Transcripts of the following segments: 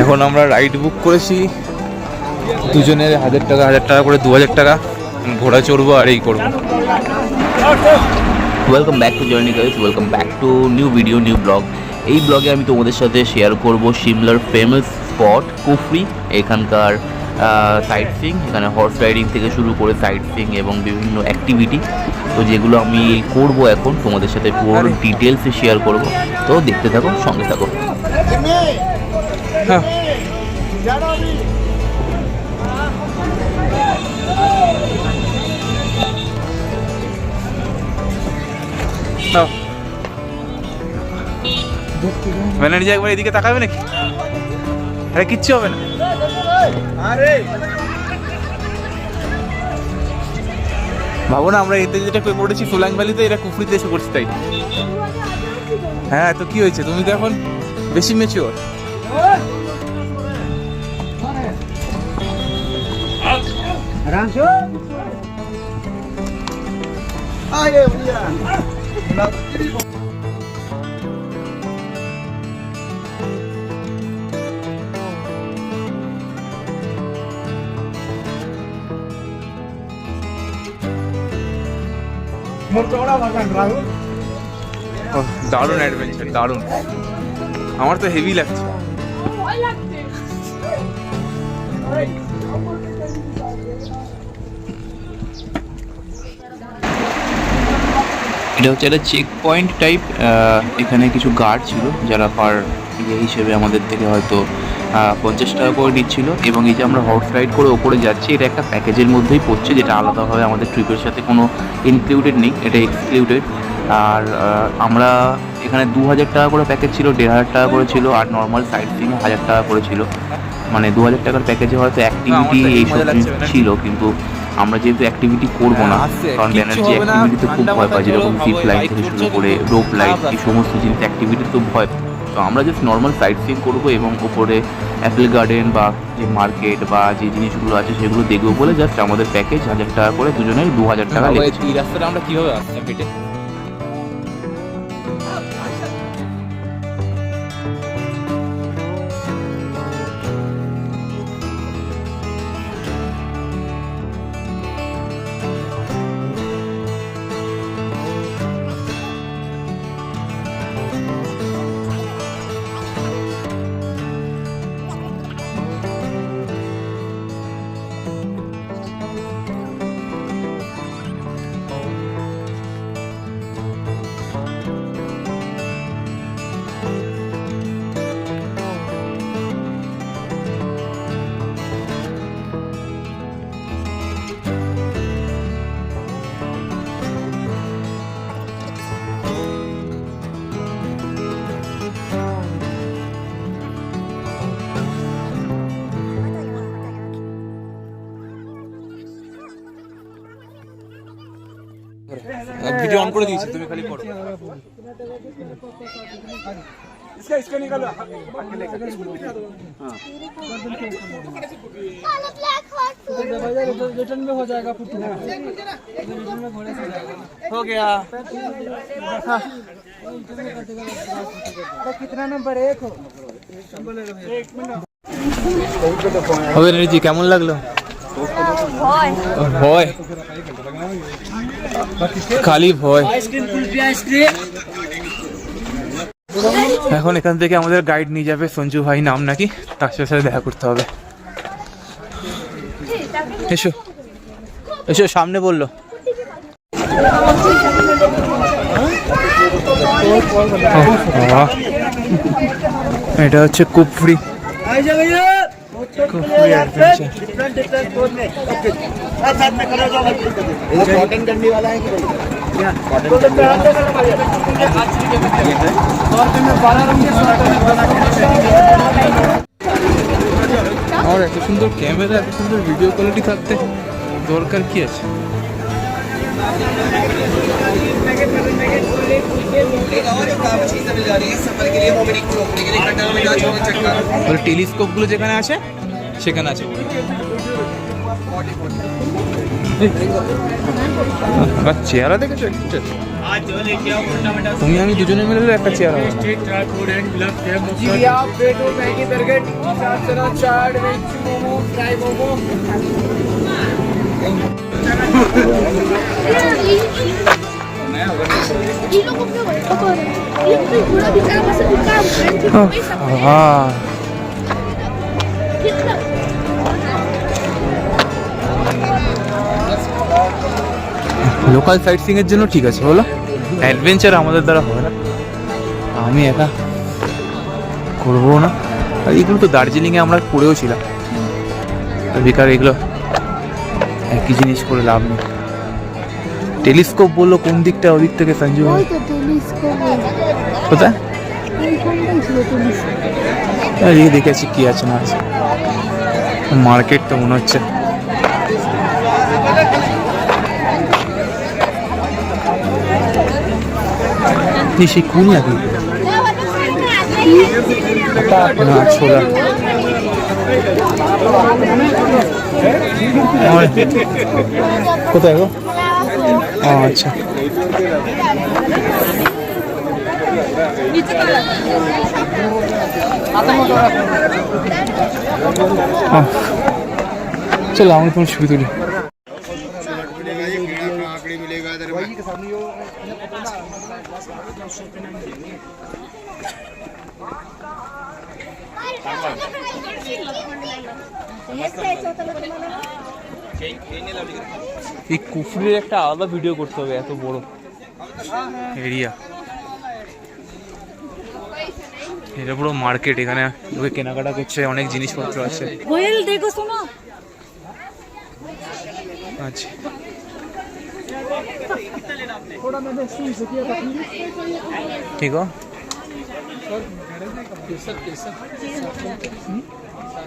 এখন আমরা রাইড বুক করেছি। দুজনের হাজার টাকা হাজার টাকা করে দু হাজার টাকা। ঘোড়া চড়বো আর এই করব। Welcome back to journey guys welcome back to new video new vlog এই ব্লগে আমি তোমাদের সাথে শেয়ার করব সিমলার ফেমাস স্পট কুফরি এখানকার সাইট সিং এখানে হর্স রাইডিং থেকে শুরু করে সাইট সিং এবং বিভিন্ন অ্যাক্টিভিটি তো যেগুলো আমি করব এখন তোমাদের সাথে পুরো ডিটেলসে শেয়ার করব। তো দেখতে থাকো সঙ্গে থাকো। হ্যাঁ। ব্যানার্জি একবার এদিকে তাকাবে নাকি? আরে কিচ্ছু হবে না। ভাবো না আমরা এতে যেটা করেছি সোলাং ভ্যালিতে এরা কুফরিতে এসে করছি তাই। হ্যাঁ তো কি হয়েছে? তুমি তো এখন বেশি মেচিওর দারুণ অ্যাডভেঞ্চার দারুণ। আমার তো হেভি লাগছে। এটা হচ্ছে একটা চেক পয়েন্ট টাইপ এখানে কিছু গার্ড ছিল যারা পার ইয়ে হিসেবে আমাদের থেকে হয়তো পঞ্চাশ টাকা করে নিচ্ছিল এবং এই যে আমরা হর্স রাইড করে ওপরে যাচ্ছি, এটা একটা প্যাকেজের মধ্যেই পড়ছে, যেটা আলাদাভাবে আমাদের ট্রিপের সাথে কোনো ইনক্লুডেড নেই। এটা এক্সক্লুডেড আর আমরা এখানে দু হাজার টাকা করে প্যাকেজ ছিল দেড় হাজার টাকা করে ছিল আর নর্মাল সাইড সিং হাজার টাকা করে ছিল। মানে দু হাজার টাকার প্যাকেজে হয়তো অ্যাক্টিভিটি এইসব ছিল কিন্তু আমরা যেহেতু অ্যাক্টিভিটি করব না হ্যাঁ, কারণ ব্যানার্জি অ্যাক্টিভিটিতে খুব ভয় পায় মাথায় যেরকম জিপ ভালোই লাইন থেকে শুরু করে রোপ লাইট এই সমস্ত জিনিস অ্যাক্টিভিটি তো ভয়। তো আমরা জাস্ট নর্মাল সাইট সিং করব এবং ওপরে অ্যাপেল গার্ডেন বা যে মার্কেট বা যে জিনিসগুলো আছে সেগুলো দেখব বলে জাস্ট আমাদের প্যাকেজ হাজার টাকা করে দুজনের দু হাজার টাকা এই রাস্তাটা আমরা কীভাবে আসছি ভিডিও অন করে দিয়েছি তুমি খালি করো काला ब्लैक हॉट रिटर्न में हो जाएगा फिर रिटर्न में घोड़े से जाएगा हो गया तो कितना नंबर एक हो হবে রিজি কেমন লাগলো ভয় ভয় খালি ভয়। এখন এখান থেকে আমাদের গাইড নিয়ে যাবে সঞ্জু ভাই নাম নাকি, তার সাথে দেখা করতে হবে। এসো। এসো, সামনে বলল। এটা হচ্ছে কুপড়ি आइए भैया Kufri adventure different different phone में ओके साथ में करो जो ये कॉटन डंडी वाला है कि क्या कॉटन पे हाथ से करो सौ रुपये में बारह रंग के सौ रुपये में बना আর এত সুন্দর ক্যামেরা এত সুন্দর ভিডিও কোয়ালিটি থাকতে দরকার কি আছে বলে টেলিস্কোপগুলো যেখানে আছে সেখানে আছে আর চেহারা দেখেছ একটু তুমি আমি দুজনে মিলে একটা চেয়ার হবে লোকাল সাইট সিং এর জন্য ঠিক আছে বলো। অ্যাডভেঞ্চার আমাদের দ্বারা হবে না। আমি একা করব না। আর এগুলো তো দার্জিলিংয়ে আমরা পড়েও ছিলাম। আর বেকার এগুলো একই জিনিস করে লাভ নেই। টেলিস্কোপ বলল কোন দিকটা ওদিক থেকে সঞ্জু কোথায়? এই দেখেছি কি আছে না আছে। মার্কেট তো মনে হচ্ছে। কি সেই কুল নাকি না কোথায় গো? আচ্ছা। চলো আমি তোমার ছবি তুলি। এই কুফরির একটা আলাদা ভিডিও করতে হবে এত বড়। এরিয়া। এটা পুরো মার্কেট এখানে লোকে কেনাকাটা করছে অনেক জিনিসপত্র আছে। কোয়েল দেখো শোনো। আচ্ছা। ঠিক हो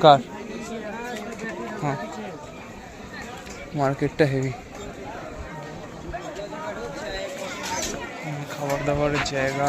কার হ্যাঁ মার্কেটটা হেভি খাবার দাবারের জায়গা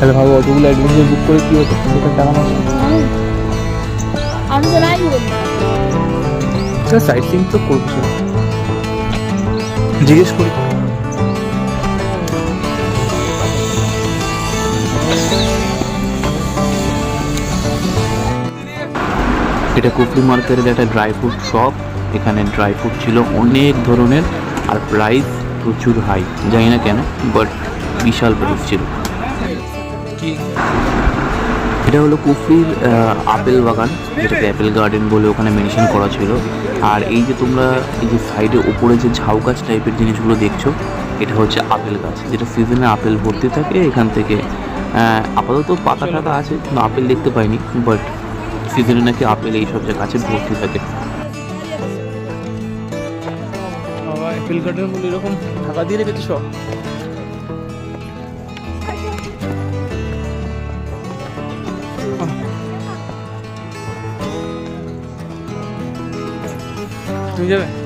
তাহলে ভাবো অতগুলো অ্যাডভেঞ্চার বুক করে কি হতো সেখানে টাকা নষ্ট আমি তো নাই বলব সাইট সিং তো করব জিজ্ঞেস করি। এটা কুফরি মার্কেটের একটা ড্রাই ফ্রুট শপ এখানে ড্রাই ফ্রুট ছিল অনেক ধরনের আর প্রাইস প্রচুর হাই জানি না কেন বাট বিশাল প্রাইস ছিল। এটা হলো কুফরির আপেল বাগান যেটাকে অ্যাপেল গার্ডেন বলে ওখানে মেনশন করা ছিল। আর এই যে তোমরা এই যে সাইডে ওপরে যে ঝাউ গাছ টাইপের জিনিসগুলো দেখছ এটা হচ্ছে আপেল গাছ যেটা সিজনে আপেল ভর্তি থাকে এখান থেকে। আপাতত পাতা টাতা আছে কিন্তু আপেল দেখতে পাইনি বাট সিজনে নাকি আপেল এইসব যে গাছে ভর্তি থাকে। অ্যাপেল গার্ডেন এরকম ঢাকা দিয়ে রেখেছে? সব তুমি যাবে?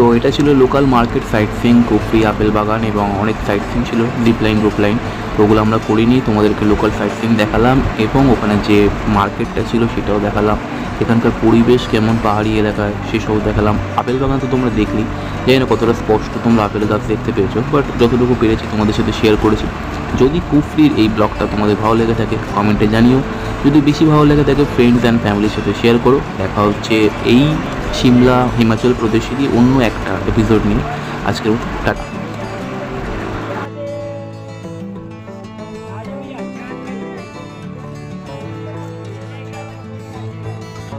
তো এটা ছিল লোকাল মার্কেট সাইট সিং কুফরি, আপেল বাগান এবং অনেক সাইট সিং ছিল ডিপ লাইন রুপ লাইন তো ওগুলো আমরা করিনি, তোমাদেরকে লোকাল সাইট সিং দেখালাম এবং ওখানে যে মার্কেটটা ছিল সেটাও দেখালাম। এখানকার পরিবেশ কেমন, পাহাড়ি এলাকায় সেসবও দেখালাম। আপেল বাগান তো তোমরা দেখলি, জানি না কতটা স্পষ্ট তোমরা আপেল গাছ দেখতে পেয়েছ বাট যতটুকু পেরেছি তোমাদের সাথে শেয়ার করেছি। যদি কুফরির এই ব্লগটা তোমাদের ভালো লেগে থাকে কমেন্টে জানিও। যদি বেশি ভালো লেগে থাকে ফ্রেন্ডস অ্যান্ড ফ্যামিলির সাথে শেয়ার করো। দেখা হচ্ছে এই সিমলা হিমাচল প্রদেশেরই অন্য একটা এপিসোড নিয়ে আজকের টাটা।